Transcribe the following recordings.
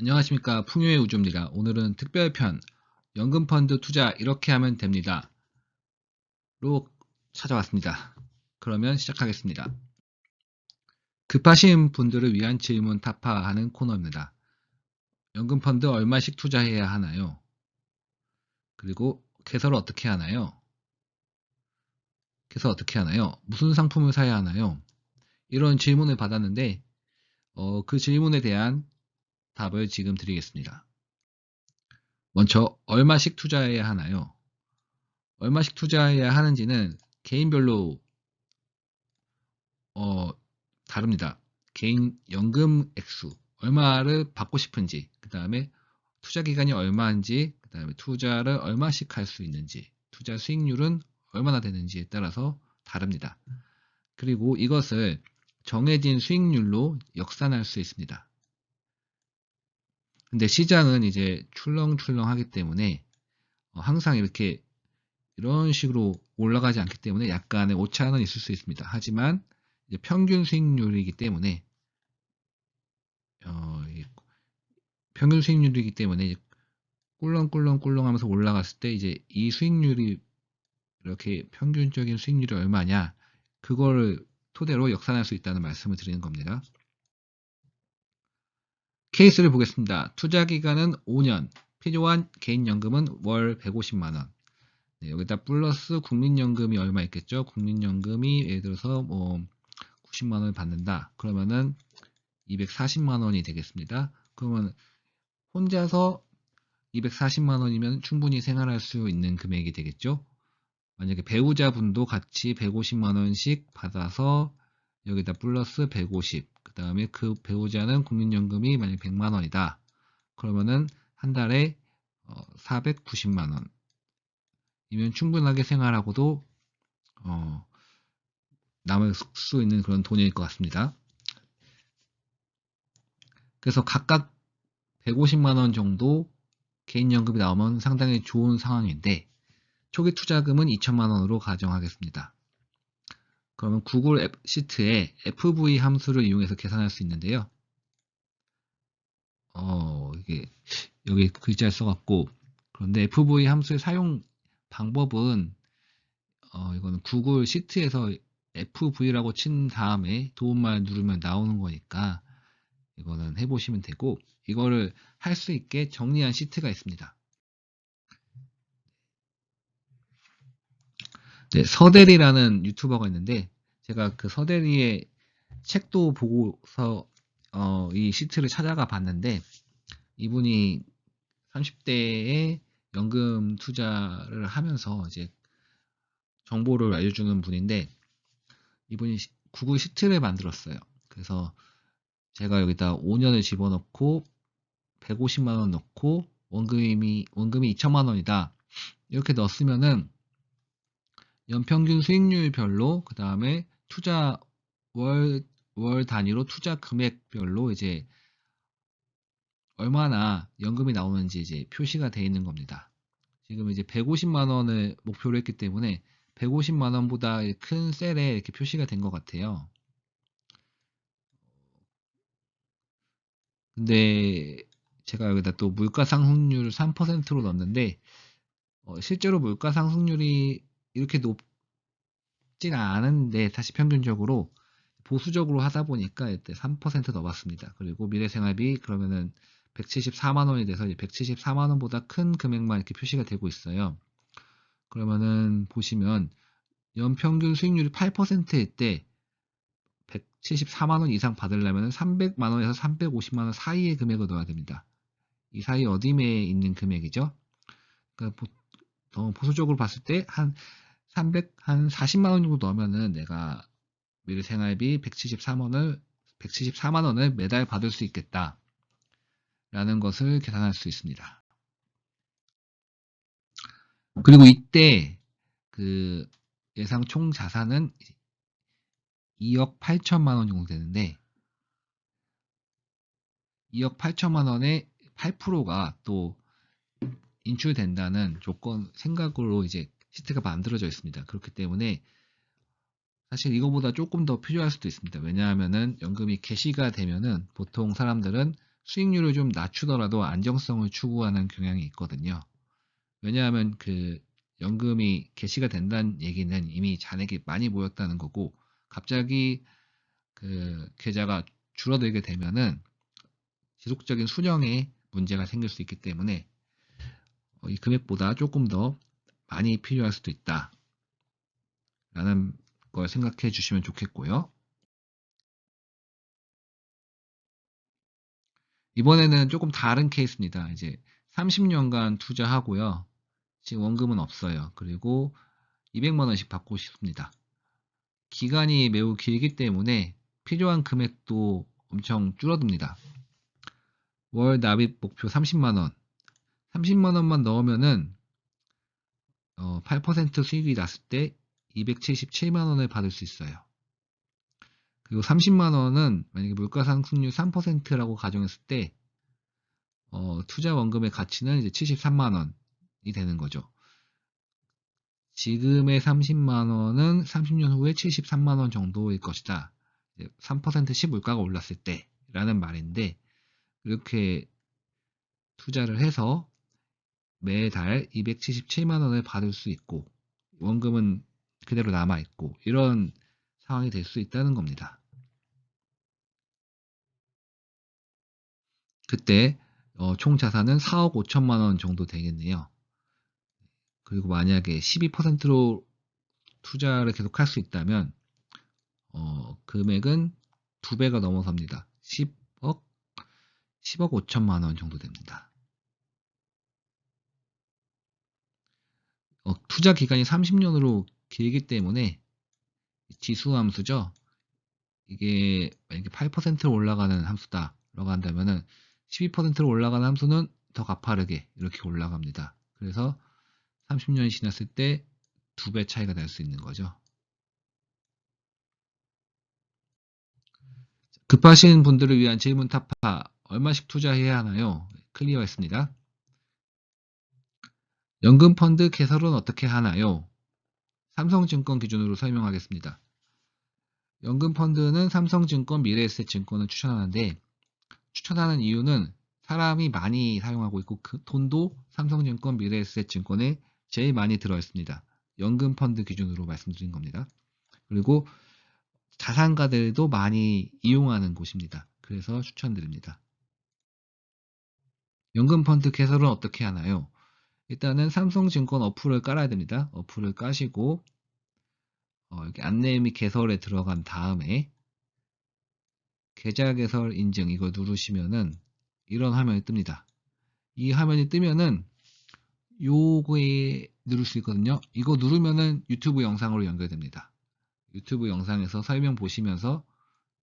안녕하십니까 풍요의 우주입니다. 오늘은 특별편 연금펀드 투자 이렇게 하면 됩니다. 로 찾아왔습니다. 그러면 시작하겠습니다. 급하신 분들을 위한 질문 타파하는 코너입니다. 연금펀드 얼마씩 투자해야 하나요? 그리고 개설을 어떻게 하나요? 개설 어떻게 하나요? 무슨 상품을 사야 하나요? 이런 질문을 받았는데 어, 그 질문에 대한 답을 지금 드리겠습니다. 먼저 얼마씩 투자해야 하나요? 얼마씩 투자해야 하는지는 개인별로 어, 다릅니다. 개인 연금 액수 얼마를 받고 싶은지 그 다음에 투자 기간이 얼마인지 그 다음에 투자를 얼마씩 할 수 있는지 투자 수익률은 얼마나 되는지에 따라서 다릅니다. 그리고 이것을 정해진 수익률로 역산할 수 있습니다. 근데 시장은 이제 출렁출렁 하기 때문에 어, 항상 이렇게 이런 식으로 올라가지 않기 때문에 약간의 오차는 있을 수 있습니다. 하지만 평균 수익률이기 때문에 어, 평균 수익률이기 때문에 꿀렁꿀렁꿀렁 하면서 올라갔을 때 이제 이 수익률이 이렇게 평균적인 수익률이 얼마냐 그거를 토대로 역산할 수 있다는 말씀을 드리는 겁니다. 케이스를 보겠습니다. 투자 기간은 5년, 필요한 개인연금은 월 150만원. 네, 여기다 플러스 국민연금이 얼마 있겠죠? 국민연금이 예를 들어서 뭐 90만원을 받는다. 그러면은 240만원이 되겠습니다. 그러면 혼자서 240만원이면 충분히 생활할 수 있는 금액이 되겠죠? 만약에 배우자분도 같이 150만원씩 받아서 여기다 플러스 150, 그 다음에 그 배우자는 국민연금이 만약 100만 원이다. 그러면은 한 달에 490만원. 어, 이면 충분하게 생활하고도 어, 남을 수 있는 그런 돈일 것 같습니다. 그래서 각각 150만원 정도 개인연금이 나오면 상당히 좋은 상황인데 초기 투자금은 2천만원으로 가정하겠습니다. 그러면 구글 앱 시트에 FV 함수를 이용해서 계산할 수 있는데요. 어, 이게 여기 글자를 써갖고 그런데 FV 함수의 사용 방법은 어, 이거는 구글 시트에서 FV라고 친 다음에 도움말 누르면 나오는 거니까 이거는 해보시면 되고 이거를 할 수 있게 정리한 시트가 있습니다. 네, 서대리라는 유튜버가 있는데 제가 그 서대리의 책도 보고서 어, 이 시트를 찾아가 봤는데 이분이 30대에 연금 투자를 하면서 이제 정보를 알려주는 분인데 이분이 구글 시트를 만들었어요. 그래서 제가 여기다 5년을 집어넣고 150만 원 넣고 원금이 원금이 2천만 원이다. 이렇게 넣었으면은 연평균 수익률별로 그 다음에 투자 월, 월 단위로 투자 금액별로 이제 얼마나 연금이 나오는지 이제 표시가 되어 있는 겁니다. 지금 이제 150만 원을 목표로 했기 때문에 150만 원보다 큰 셀에 이렇게 표시가 된 것 같아요. 근데 제가 여기다 또 물가 상승률 3%로 넣었는데 어, 실제로 물가 상승률이 이렇게 높진 않은데 사실 평균적으로 보수적으로 하다 보니까 이때 3% 넣어봤습니다. 그리고 미래생활비 그러면은 174만 원이 돼서 174만 원보다 큰 금액만 이렇게 표시가 되고 있어요. 그러면은 보시면 연평균 수익률이 8%일 때 174만 원 이상 받으려면 300만 원에서 350만 원 사이의 금액을 넣어야 됩니다. 이 사이 어디에 있는 금액이죠? 그러니까 더 보수적으로 봤을 때 한 300, 한 40만 원 정도 넣으면은 내가 미래 생활비 174만원을, 174만 원을 매달 받을 수 있겠다. 라는 것을 계산할 수 있습니다. 그리고 이때 그 예상 총 자산은 2억 8천만 원 정도 되는데 2억 8천만 원의 8%가 또 인출된다는 조건 생각으로 이제 시트가 만들어져 있습니다. 그렇기 때문에 사실 이거보다 조금 더 필요할 수도 있습니다. 왜냐하면은 연금이 개시가 되면은 보통 사람들은 수익률을 좀 낮추더라도 안정성을 추구하는 경향이 있거든요. 왜냐하면 그 연금이 개시가 된다는 얘기는 이미 잔액이 많이 모였다는 거고 갑자기 그 계좌가 줄어들게 되면은 지속적인 수령에 문제가 생길 수 있기 때문에 어, 이 금액보다 조금 더 많이 필요할 수도 있다. 라는 걸 생각해 주시면 좋겠고요. 이번에는 조금 다른 케이스입니다. 이제 30년간 투자하고요. 지금 원금은 없어요. 그리고 200만원씩 받고 싶습니다. 기간이 매우 길기 때문에 필요한 금액도 엄청 줄어듭니다. 월 납입 목표 30만원. 30만원만 넣으면은 어, 8% 수익이 났을 때 277만원을 받을 수 있어요. 그리고 30만원은 만약에 물가상승률 3%라고 가정했을 때 어, 투자 원금의 가치는 이제 73만원이 되는 거죠. 지금의 30만원은 30년 후에 73만원 정도일 것이다. 3%씩 물가가 올랐을 때 라는 말인데 이렇게 투자를 해서 매달 277만 원을 받을 수 있고 원금은 그대로 남아 있고 이런 상황이 될 수 있다는 겁니다. 그때 어, 총 자산은 4억 5천만 원 정도 되겠네요. 그리고 만약에 12%로 투자를 계속 할 수 있다면 어, 금액은 두 배가 넘어섭니다. 10억 10억 5천만 원 정도 됩니다. 어, 투자 기간이 30년으로 길기 때문에 지수 함수죠. 이게 만약에 8%로 올라가는 함수다라고 한다면은 12%로 올라가는 함수는 더 가파르게 이렇게 올라갑니다. 그래서 30년이 지났을 때 두 배 차이가 날 수 있는 거죠. 급하신 분들을 위한 질문 타파 얼마씩 투자해야 하나요? 클리어했습니다. 연금 펀드 개설은 어떻게 하나요? 삼성증권 기준으로 설명하겠습니다. 연금 펀드는 삼성증권, 미래에셋 증권을 추천하는데 추천하는 이유는 사람이 많이 사용하고 있고 그 돈도 삼성증권, 미래에셋 증권에 제일 많이 들어있습니다. 연금 펀드 기준으로 말씀드린 겁니다. 그리고 자산가들도 많이 이용하는 곳입니다. 그래서 추천드립니다. 연금 펀드 개설은 어떻게 하나요? 일단은 삼성증권 어플을 깔아야 됩니다. 어플을 까시고 어, 이렇게 안내 및 개설에 들어간 다음에 계좌 개설 인증 이거 누르시면은 이런 화면이 뜹니다. 이 화면이 뜨면은 요거에 누를 수 있거든요. 이거 누르면은 유튜브 영상으로 연결됩니다. 유튜브 영상에서 설명 보시면서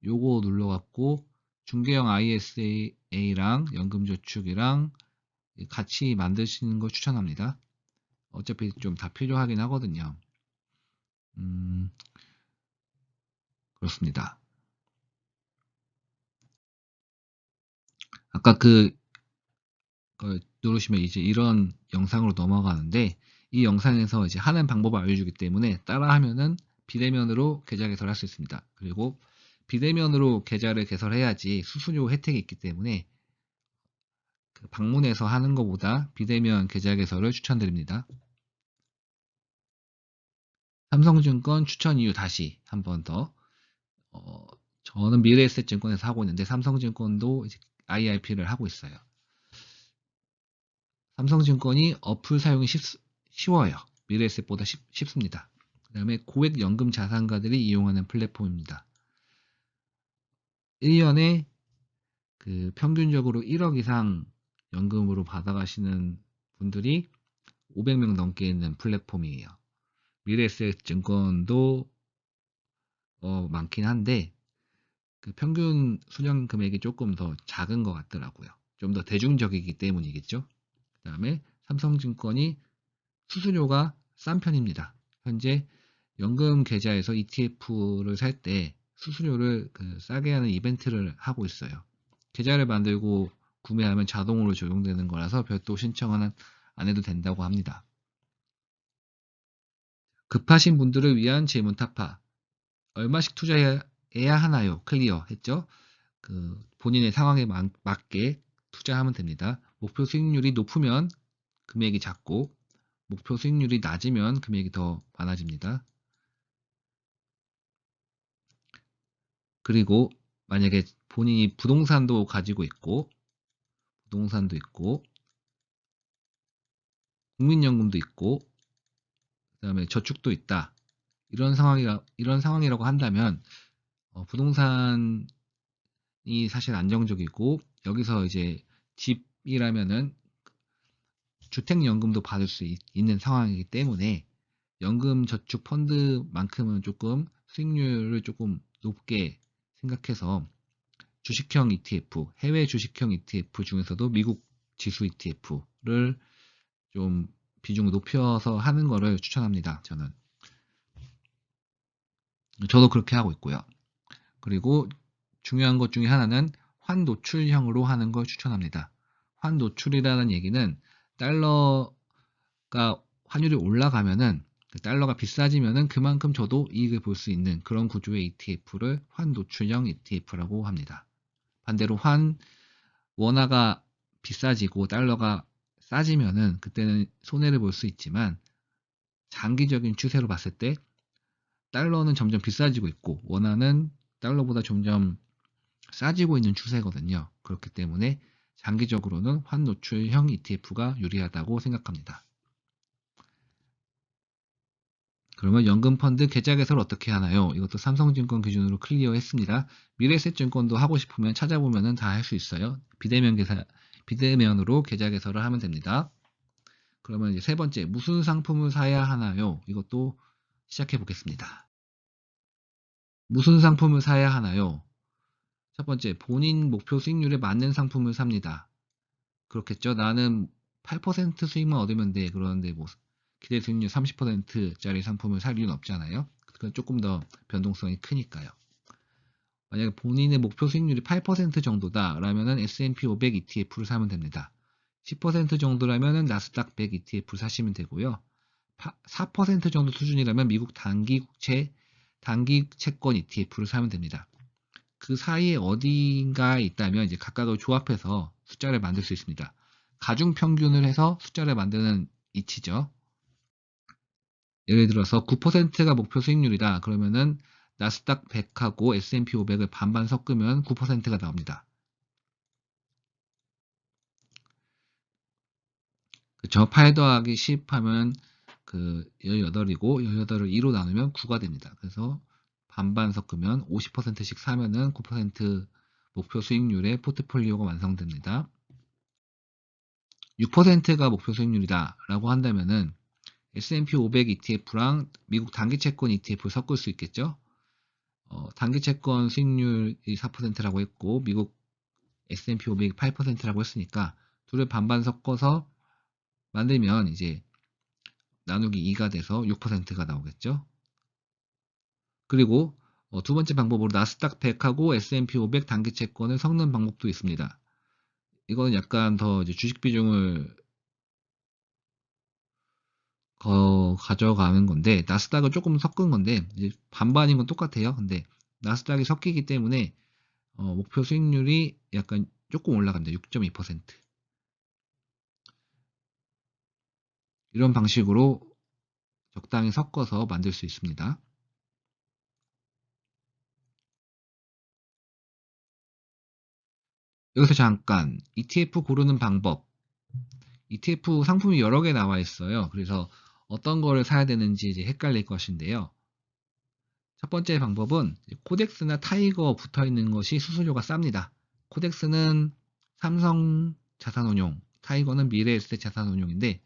요거 눌러갖고 중개형 ISA랑 연금저축이랑 같이 만드시는 걸 추천합니다. 어차피 좀 다 필요하긴 하거든요. 음, 그렇습니다. 아까 그, 그 누르시면 이제 이런 영상으로 넘어가는데 이 영상에서 이제 하는 방법을 알려주기 때문에 따라하면은 비대면으로 계좌 개설할 수 있습니다. 그리고 비대면으로 계좌를 개설해야지 수수료 혜택이 있기 때문에 그 방문해서 하는 것보다 비대면 계좌 개설을 추천드립니다. 삼성증권 추천 이유 다시 한 번 더. 어, 저는 미래에셋증권에서 하고 있는데 삼성증권도 IRP를 하고 있어요. 삼성증권이 어플 사용이 쉽, 쉬워요. 미래에셋보다 쉽, 쉽습니다. 그 다음에 고액 연금 자산가들이 이용하는 플랫폼입니다. 1년에 그 평균적으로 1억 이상 연금으로 받아가시는 분들이 500명 넘게 있는 플랫폼이에요. 미래에셋 증권도 어, 많긴 한데 그 평균 수령 금액이 조금 더 작은 것 같더라고요. 좀 더 대중적이기 때문이겠죠. 그 다음에 삼성증권이 수수료가 싼 편입니다. 현재 연금 계좌에서 ETF를 살 때 수수료를 그 싸게 하는 이벤트를 하고 있어요. 계좌를 만들고 구매하면 자동으로 적용되는 거라서 별도 신청은 안 해도 된다고 합니다. 급하신 분들을 위한 질문 타파. 얼마씩 투자해야 하나요? 클리어 했죠? 그 본인의 상황에 맞게 투자하면 됩니다. 목표 수익률이 높으면 금액이 작고 목표 수익률이 낮으면 금액이 더 많아집니다. 그리고 만약에 본인이 부동산도 가지고 있고 부동산도 있고 국민연금도 있고 그다음에 저축도 있다. 이런 상황이라 이런 상황이라고 한다면 어, 부동산이 사실 안정적이고 여기서 이제 집이라면은 주택연금도 받을 수 있, 는 상황이기 때문에 연금 저축 펀드만큼은 조금 수익률을 조금 높게 생각해서 주식형 ETF, 해외 주식형 ETF 중에서도 미국 지수 ETF를 좀 비중을 높여서 하는 거를 추천합니다. 저는. 저도 그렇게 하고 있고요. 그리고 중요한 것 중에 하나는 환 노출형으로 하는 걸 추천합니다. 환 노출이라는 얘기는 달러가 환율이 올라가면은 그 달러가 비싸지면은 그만큼 저도 이익을 볼 수 있는 그런 구조의 ETF를 환 노출형 ETF라고 합니다. 반대로 환 원화가 비싸지고 달러가 싸지면은 그때는 손해를 볼 수 있지만 장기적인 추세로 봤을 때 달러는 점점 비싸지고 있고 원화는 달러보다 점점 싸지고 있는 추세거든요. 그렇기 때문에 장기적으로는 환 노출형 ETF가 유리하다고 생각합니다. 그러면 연금펀드 계좌 개설을 어떻게 하나요? 이것도 삼성증권 기준으로 클리어 했습니다. 미래에셋증권도 하고 싶으면 찾아보면 다 할 수 있어요. 비대면 계사, 비대면으로 계좌 개설을 하면 됩니다. 그러면 이제 세 번째, 무슨 상품을 사야 하나요? 이것도 시작해 보겠습니다. 무슨 상품을 사야 하나요? 첫 번째, 본인 목표 수익률에 맞는 상품을 삽니다. 그렇겠죠? 나는 8% 수익만 얻으면 돼. 그러는데 뭐 기대 수익률 30%짜리 상품을 살 이유는 없잖아요. 그건 조금 더 변동성이 크니까요. 만약에 본인의 목표 수익률이 8% 정도다 라면은 S&P 500 ETF를 사면 됩니다. 10% 정도라면은 나스닥 100 ETF를 사시면 되고요. 4% 정도 수준이라면 미국 단기 국채 단기 채권 ETF를 사면 됩니다. 그 사이에 어딘가에 있다면 이제 각각을 조합해서 숫자를 만들 수 있습니다. 가중 평균을 해서 숫자를 만드는 이치죠. 예를 들어서 9%가 목표 수익률이다. 그러면은 나스닥 100하고 S&P 500을 반반 섞으면 9%가 나옵니다. 그쵸? 8 더하기 10 하면 그 18이고 18을 2로 나누면 9가 됩니다. 그래서 반반 섞으면 50%씩 사면은 9% 목표 수익률의 포트폴리오가 완성됩니다. 6%가 목표 수익률이다 라고 한다면은 S&P 500 ETF랑 미국 단기 채권 ETF 를 섞을 수 있겠죠. 어, 단기 채권 수익률이 4%라고 했고 미국 S&P 500이 8%라고 했으니까 둘을 반반 섞어서 만들면 이제 나누기 2가 돼서 6%가 나오겠죠. 그리고 어, 두 번째 방법으로 나스닥 100하고 S&P 500 단기 채권을 섞는 방법도 있습니다. 이거는 약간 더 주식 비중을 어, 가져가는 건데 나스닥을 조금 섞은 건데 반반인 건 똑같아요. 근데 나스닥이 섞이기 때문에 어, 목표 수익률이 약간 조금 올라갑니다. 6.2% 이런 방식으로 적당히 섞어서 만들 수 있습니다. 여기서 잠깐 ETF 고르는 방법 ETF 상품이 여러 개 나와 있어요. 그래서 어떤 거를 사야 되는지 이제 헷갈릴 것인데요. 첫 번째 방법은 코덱스나 타이거 붙어 있는 것이 수수료가 쌉니다. 코덱스는 삼성 자산운용, 타이거는 미래에셋 자산운용인데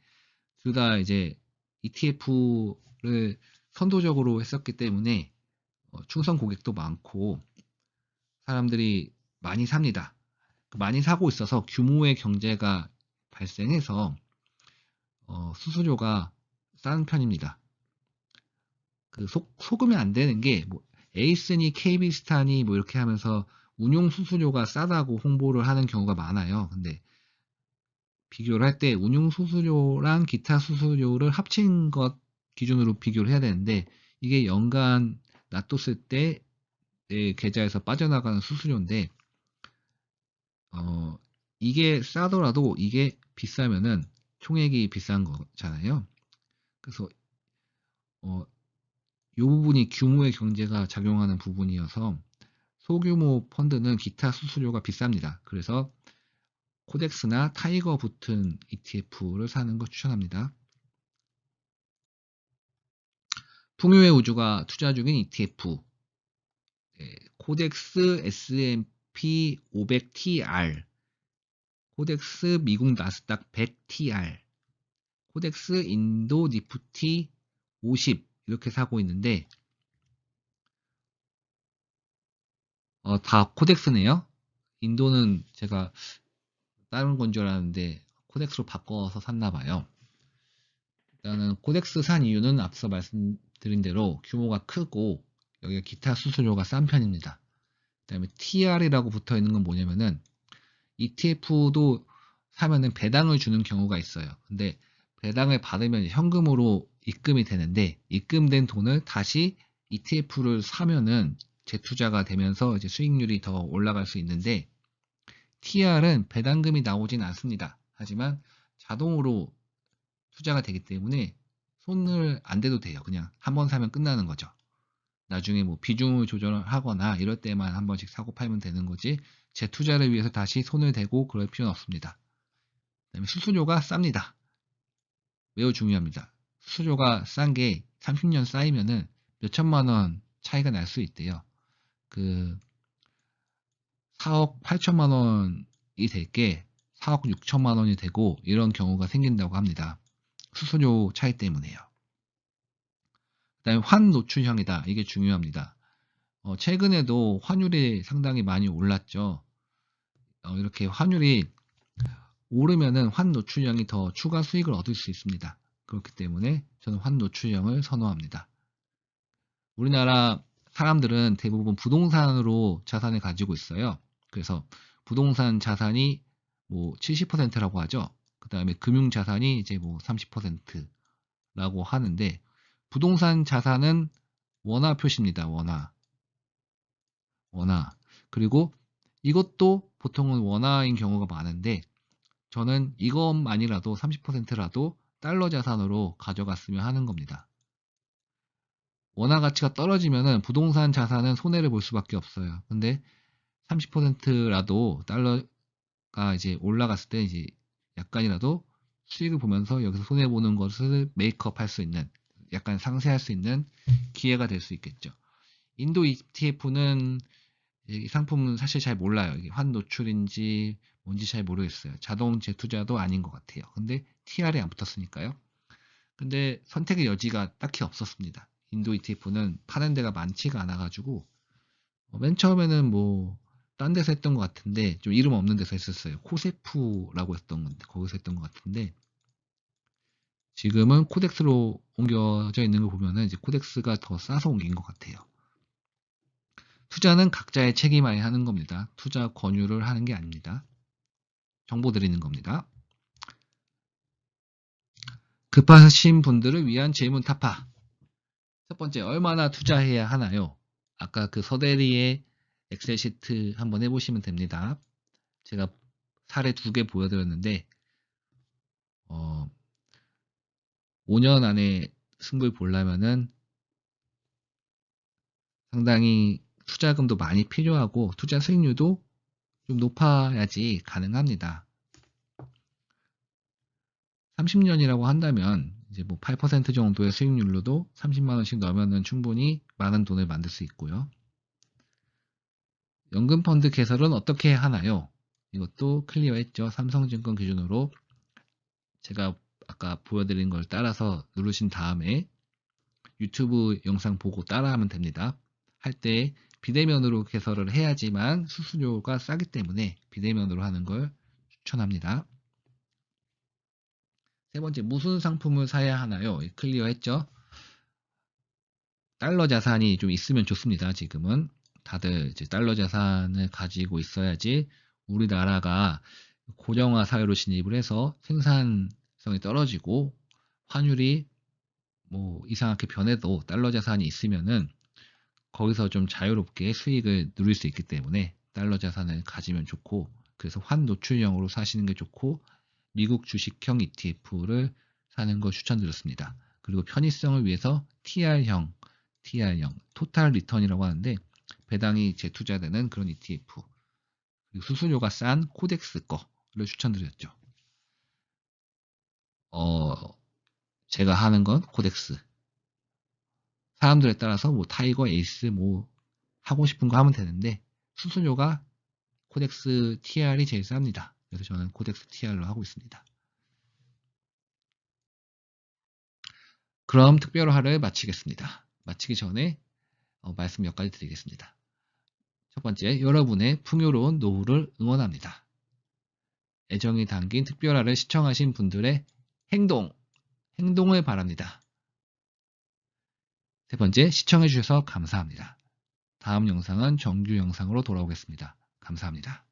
둘 다 이제 ETF를 선도적으로 했었기 때문에 어, 충성 고객도 많고 사람들이 많이 삽니다. 많이 사고 있어서 규모의 경제가 발생해서 어, 수수료가 싼 편입니다. 그 속, 속으면 안 되는 게 뭐 에이스니 KB스탄이 뭐 이렇게 하면서 운용 수수료가 싸다고 홍보를 하는 경우가 많아요. 근데 비교를 할 때 운용 수수료랑 기타 수수료를 합친 것 기준으로 비교를 해야 되는데 이게 연간 놔뒀을 때 내 계좌에서 빠져나가는 수수료인데 어, 이게 싸더라도 이게 비싸면은 총액이 비싼 거잖아요. 그래서 어, 이 부분이 규모의 경제가 작용하는 부분이어서 소규모 펀드는 기타 수수료가 비쌉니다. 그래서 코덱스나 타이거 붙은 ETF를 사는 거 추천합니다. 풍요의 우주가 투자 중인 ETF 네, 코덱스 S&P 500TR 코덱스 미국 나스닥 100TR 코덱스 인도 니프티 50 이렇게 사고 있는데 어, 다 코덱스네요. 인도는 제가 다른 건 줄 알았는데 코덱스로 바꿔서 샀나 봐요. 일단은 코덱스 산 이유는 앞서 말씀드린 대로 규모가 크고 여기가 기타 수수료가 싼 편입니다. 그 다음에 TR이라고 붙어 있는 건 뭐냐면은 ETF도 사면은 배당을 주는 경우가 있어요. 근데 배당을 받으면 현금으로 입금이 되는데 입금된 돈을 다시 ETF를 사면은 재투자가 되면서 이제 수익률이 더 올라갈 수 있는데 TR은 배당금이 나오진 않습니다. 하지만 자동으로 투자가 되기 때문에 손을 안 대도 돼요. 그냥 한 번 사면 끝나는 거죠. 나중에 뭐 비중을 조절을 하거나 이럴 때만 한 번씩 사고 팔면 되는 거지 재투자를 위해서 다시 손을 대고 그럴 필요는 없습니다. 그다음에 수수료가 쌉니다. 매우 중요합니다. 수수료가 싼 게 30년 쌓이면은 몇 천만 원 차이가 날 수 있대요. 그 4억 8천만 원이 될 게 4억 6천만 원이 되고 이런 경우가 생긴다고 합니다. 수수료 차이 때문에요. 그 다음에 환 노출형이다. 이게 중요합니다. 어, 최근에도 환율이 상당히 많이 올랐죠. 어, 이렇게 환율이 오르면은 환 노출형이 더 추가 수익을 얻을 수 있습니다. 그렇기 때문에 저는 환 노출형을 선호합니다. 우리나라 사람들은 대부분 부동산으로 자산을 가지고 있어요. 그래서 부동산 자산이 뭐 70%라고 하죠. 그 다음에 금융 자산이 이제 뭐 30%라고 하는데 부동산 자산은 원화 표시입니다. 원화. 원화. 그리고 이것도 보통은 원화인 경우가 많은데 저는 이것만이라도 30%라도 달러 자산으로 가져갔으면 하는 겁니다. 원화 가치가 떨어지면은 부동산 자산은 손해를 볼 수밖에 없어요. 근데 30%라도 달러가 이제 올라갔을 때 이제 약간이라도 수익을 보면서 여기서 손해 보는 것을 메이크업 할 수 있는 약간 상쇄할 수 있는 기회가 될 수 있겠죠. 인도 ETF는 이 상품은 사실 잘 몰라요. 이게 환 노출인지 뭔지 잘 모르겠어요. 자동 재투자도 아닌 것 같아요. 근데 TR이 안 붙었으니까요. 근데 선택의 여지가 딱히 없었습니다. 인도 ETF는 파는 데가 많지가 않아가지고 어, 맨 처음에는 뭐 딴 데서 했던 것 같은데 좀 이름 없는 데서 했었어요. 코세프라고 했던 건데 거기서 했던 것 같은데 지금은 코덱스로 옮겨져 있는 걸 보면은 이제 코덱스가 더 싸서 옮긴 것 같아요. 투자는 각자의 책임 하에 하는 겁니다. 투자 권유를 하는 게 아닙니다. 정보 드리는 겁니다. 급하신 분들을 위한 질문 타파. 첫 번째, 얼마나 투자해야 하나요? 아까 그 서대리의 엑셀 시트 한번 해보시면 됩니다. 제가 사례 두 개 보여드렸는데, 어, 5년 안에 승부를 보려면은 상당히 투자금도 많이 필요하고 투자 수익률도 좀 높아야지 가능합니다. 30년이라고 한다면 이제 뭐 8% 정도의 수익률로도 30만 원씩 넣으면 충분히 많은 돈을 만들 수 있고요. 연금 펀드 개설은 어떻게 하나요? 이것도 클리어했죠. 삼성증권 기준으로 제가 아까 보여드린 걸 따라서 누르신 다음에 유튜브 영상 보고 따라하면 됩니다. 할 때 비대면으로 개설을 해야지만 수수료가 싸기 때문에 비대면으로 하는 걸 추천합니다. 세 번째, 무슨 상품을 사야 하나요? 클리어 했죠? 달러 자산이 좀 있으면 좋습니다. 지금은 다들 이제 달러 자산을 가지고 있어야지 우리나라가 고령화 사회로 진입을 해서 생산성이 떨어지고 환율이 뭐 이상하게 변해도 달러 자산이 있으면은 거기서 좀 자유롭게 수익을 누릴 수 있기 때문에 달러 자산을 가지면 좋고 그래서 환 노출형으로 사시는 게 좋고 미국 주식형 ETF를 사는 거 추천드렸습니다. 그리고 편의성을 위해서 TR형, TR형, 토탈 리턴이라고 하는데 배당이 재투자되는 그런 ETF 그리고 수수료가 싼 코덱스 거를 추천드렸죠. 어, 제가 하는 건 코덱스. 사람들에 따라서 뭐 타이거, 에이스 뭐 하고 싶은 거 하면 되는데 수수료가 코덱스 TR이 제일 쌉니다. 그래서 저는 코덱스 TR로 하고 있습니다. 그럼 특별화를 마치겠습니다. 마치기 전에 어, 말씀 몇 가지 드리겠습니다. 첫 번째, 여러분의 풍요로운 노후를 응원합니다. 애정이 담긴 특별화를 시청하신 분들의 행동, 행동을 바랍니다. 세 번째, 시청해주셔서 감사합니다. 다음 영상은 정규 영상으로 돌아오겠습니다. 감사합니다.